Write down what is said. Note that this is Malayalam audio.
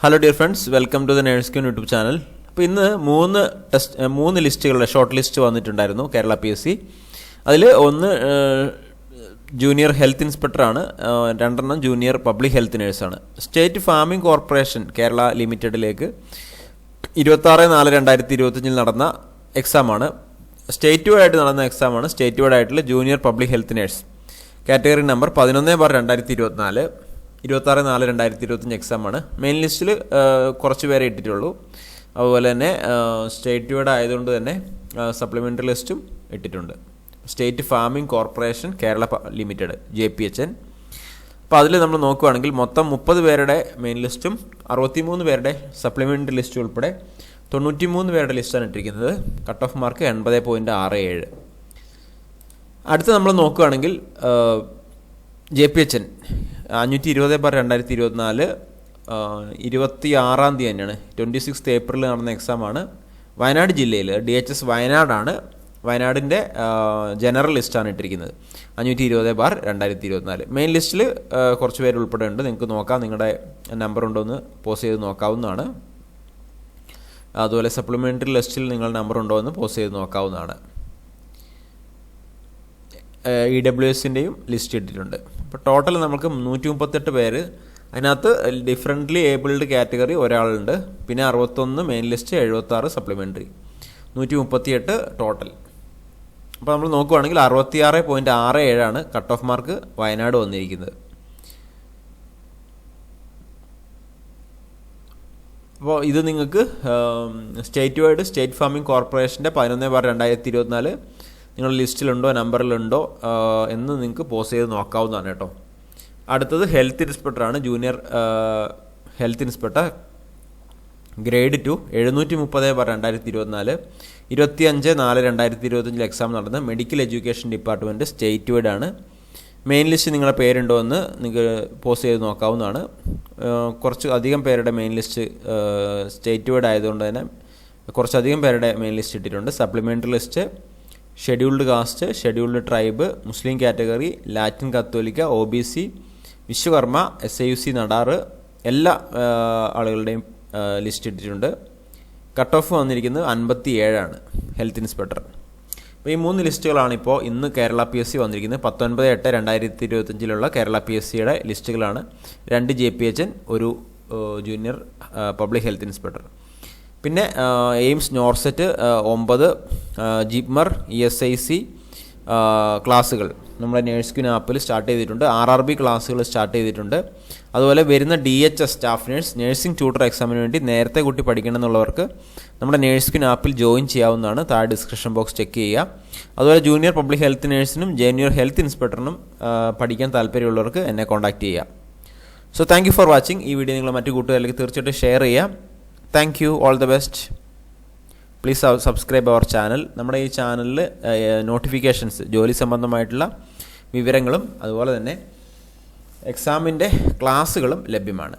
Hello dear friends welcome to the nurse queen YouTube channel അപ്പോൾ ഇന്ന് മൂന്ന് ടെസ്റ്റ് മൂന്ന് ലിസ്റ്റുകളുടെ ഷോർട്ട് ലിസ്റ്റ് വന്നിട്ടുണ്ടായിരുന്നു കേരള പി എസ് സി അതിൽ ഒന്ന് ജൂനിയർ ഹെൽത്ത് ഇൻസ്പെക്ടറാണ് രണ്ടെണ്ണം ജൂനിയർ പബ്ലിക് ഹെൽത്ത് നേഴ്സാണ് സ്റ്റേറ്റ് ഫാമിംഗ് കോർപ്പറേഷൻ കേരള ലിമിറ്റഡിലേക്ക് ഇരുപത്താറ് നാല് രണ്ടായിരത്തി ഇരുപത്തഞ്ചിൽ നടന്ന എക്സാമാണ് സ്റ്റേറ്റ് വൈഡ് ആയിട്ട് നടന്ന എക്സാമാണ് സ്റ്റേറ്റ് വൈഡ് ആയിട്ടുള്ള junior public health nurse category number പതിനൊന്ന് ബാർ രണ്ടായിരത്തി ഇരുപത്തിനാല് ഇരുപത്താറ് നാല് രണ്ടായിരത്തി ഇരുപത്തഞ്ച് എക്സാമാണ് മെയിൻ ലിസ്റ്റിൽ കുറച്ച് പേരെ ഇട്ടിട്ടുള്ളൂ. അതുപോലെ തന്നെ സ്റ്റേറ്റ് വൈഡ് ആയതുകൊണ്ട് തന്നെ സപ്ലിമെന്ററി ലിസ്റ്റും ഇട്ടിട്ടുണ്ട്. State farming corporation Kerala limited J P H N അപ്പോൾ അതിൽ നമ്മൾ നോക്കുകയാണെങ്കിൽ മൊത്തം മുപ്പത് പേരുടെ മെയിൻ ലിസ്റ്റും അറുപത്തിമൂന്ന് പേരുടെ സപ്ലിമെന്ററി ലിസ്റ്റും ഉൾപ്പെടെ തൊണ്ണൂറ്റിമൂന്ന് പേരുടെ ലിസ്റ്റാണ് ഇട്ടിരിക്കുന്നത്. കട്ട് ഓഫ് മാർക്ക് എൺപത് പോയിന്റ് ആറ് ഏഴ്. അടുത്ത് നമ്മൾ നോക്കുകയാണെങ്കിൽ ജെ പി എച്ച് എൻ അഞ്ഞൂറ്റി ഇരുപത് ബാർ രണ്ടായിരത്തി ഇരുപത്തിനാല് ഇരുപത്തി ആറാം തീയതി തന്നെയാണ് ട്വന്റി സിക്സ് ഏപ്രിൽ നടന്ന എക്സാമാണ് വയനാട് ജില്ലയിൽ ഡി എച്ച് എസ് വയനാടാണ് വയനാടിന്റെ ജനറൽ ലിസ്റ്റാണ് ഇട്ടിരിക്കുന്നത് അഞ്ഞൂറ്റി ഇരുപത് ബാർ രണ്ടായിരത്തി ഇരുപത്തിനാല് മെയിൻ ലിസ്റ്റിൽ കുറച്ച് പേര് ഉൾപ്പെടെയുണ്ട് നിങ്ങൾക്ക് നോക്കാം നിങ്ങളുടെ നമ്പർ ഉണ്ടോ എന്ന് പോസ്റ്റ് ചെയ്ത് നോക്കാവുന്നതാണ്. അതുപോലെ സപ്ലിമെന്ററി ലിസ്റ്റിൽ നിങ്ങളുടെ നമ്പർ ഉണ്ടോ എന്ന് പോസ്റ്റ് ചെയ്ത് നോക്കാവുന്നതാണ്. ഇ ഡബ്ല്യു എസിന്റെയും ലിസ്റ്റ് ഇട്ടിട്ടുണ്ട്. അപ്പോൾ ടോട്ടൽ നമുക്ക് നൂറ്റി മുപ്പത്തെട്ട് പേര്. അതിനകത്ത് ഡിഫറെന്റ്ലി ഏബിൾഡ് കാറ്റഗറി ഒരാളുണ്ട്. പിന്നെ അറുപത്തൊന്ന് മെയിൻ ലിസ്റ്റ് എഴുപത്താറ് സപ്ലിമെന്ററി നൂറ്റി മുപ്പത്തിയെട്ട് ടോട്ടൽ അപ്പോൾ നമ്മൾ നോക്കുവാണെങ്കിൽ അറുപത്തിയാറ് പോയിന്റ് ആറ് ഏഴാണ് കട്ട് ഓഫ് മാർക്ക് വയനാട് വന്നിരിക്കുന്നത്. അപ്പോൾ ഇത് നിങ്ങൾക്ക് സ്റ്റേറ്റ് വൈഡ് സ്റ്റേറ്റ് ഫാമിംഗ് കോർപ്പറേഷന്റെ പതിനൊന്ന് ബാർ രണ്ടായിരത്തി ഇരുപത്തിനാല് നിങ്ങളുടെ ലിസ്റ്റിലുണ്ടോ നമ്പറിലുണ്ടോ എന്ന് നിങ്ങൾക്ക് പോസ് ചെയ്ത് നോക്കാവുന്നതാണ് കേട്ടോ. അടുത്തത് health ഇൻസ്പെക്ടറാണ് junior health inspector grade two എഴുന്നൂറ്റി മുപ്പത് ബാർ രണ്ടായിരത്തി ഇരുപത്തിനാല് ഇരുപത്തി അഞ്ച് നാല് രണ്ടായിരത്തി ഇരുപത്തഞ്ചിൽ എക്സാം നടന്ന medical education department state wide ആണ് മെയിൻ ലിസ്റ്റ് നിങ്ങളുടെ പേരുണ്ടോ എന്ന് നിങ്ങൾക്ക് പോസ്റ്റ് ചെയ്ത് നോക്കാവുന്നതാണ്. കുറച്ച് അധികം പേരുടെ മെയിൻ ലിസ്റ്റ് സ്റ്റേറ്റ് വൈഡ് ആയതുകൊണ്ട് തന്നെ കുറച്ചധികം പേരുടെ മെയിൻ ലിസ്റ്റ് ഇട്ടിട്ടുണ്ട്. Supplementary list scheduled caste scheduled tribe മുസ്ലിം കാറ്റഗറി ലാറ്റിൻ കത്തോലിക്ക O B C Vishwakarma S I U C Nadar എല്ലാ ആളുകളുടെയും ലിസ്റ്റ് ഇട്ടിട്ടുണ്ട്. കട്ട് ഓഫ് വന്നിരിക്കുന്നത് അൻപത്തി ഏഴാണ് ഹെൽത്ത് ഇൻസ്പെക്ടർ. അപ്പോൾ ഈ മൂന്ന് ലിസ്റ്റുകളാണ് ഇപ്പോൾ ഇന്ന് കേരള പി എസ് സി വന്നിരിക്കുന്നത്. പത്തൊൻപത് എട്ട് രണ്ടായിരത്തി ഇരുപത്തഞ്ചിലുള്ള കേരള പി എസ് സിയുടെ ലിസ്റ്റുകളാണ്. രണ്ട് ജെ പി എച്ച് ഒരു ജൂനിയർ പബ്ലിക് ഹെൽത്ത് ഇൻസ്പെക്ടർ. പിന്നെ എയിംസ് നോർസെറ്റ് ഒമ്പത് JIPMER E S I C ക്ലാസ്സുകൾ. നമ്മുടെ നേഴ്സ് ക്യൂൻ ആപ്പിൽ സ്റ്റാർട്ട് ചെയ്തിട്ടുണ്ട്. ആർ ആർ ബി ക്ലാസ്സുകൾ സ്റ്റാർട്ട് ചെയ്തിട്ടുണ്ട്. അതുപോലെ വരുന്ന D H S staff nurse nursing tutor എക്സാമിന് വേണ്ടി നേരത്തെ കുട്ടി പഠിക്കണം എന്നുള്ളവർക്ക് നമ്മുടെ നേഴ്സ് ക്യൂൻ ആപ്പിൽ ജോയിൻ ചെയ്യാവുന്നതാണ്. താഴെ ഡിസ്ക്രിപ്ഷൻ ബോക്സ് ചെക്ക് ചെയ്യുക. അതുപോലെ ജൂനിയർ പബ്ലിക് ഹെൽത്ത് നേഴ്സിനും ജൂനിയർ ഹെൽത്ത് ഇൻസ്പെക്ടറിനും പഠിക്കാൻ താല്പര്യമുള്ളവർക്ക് എന്നെ കോൺടാക്റ്റ് ചെയ്യുക. So thank you for watching. ഈ വീഡിയോ നിങ്ങൾ മറ്റു കൂട്ടുകാരിലേക്ക് തീർച്ചയായിട്ടും ഷെയർ ചെയ്യാം thank you all the best please subscribe our channel നമ്മുടെ ഈ ചാനലിൽ നോട്ടിഫിക്കേഷൻസ് ജോലി സംബന്ധമായിട്ടുള്ള വിവരങ്ങളും അതുപോലെ തന്നെ എക്സാമിന്റെ ക്ലാസ്സുകളും ലഭ്യമാണ്.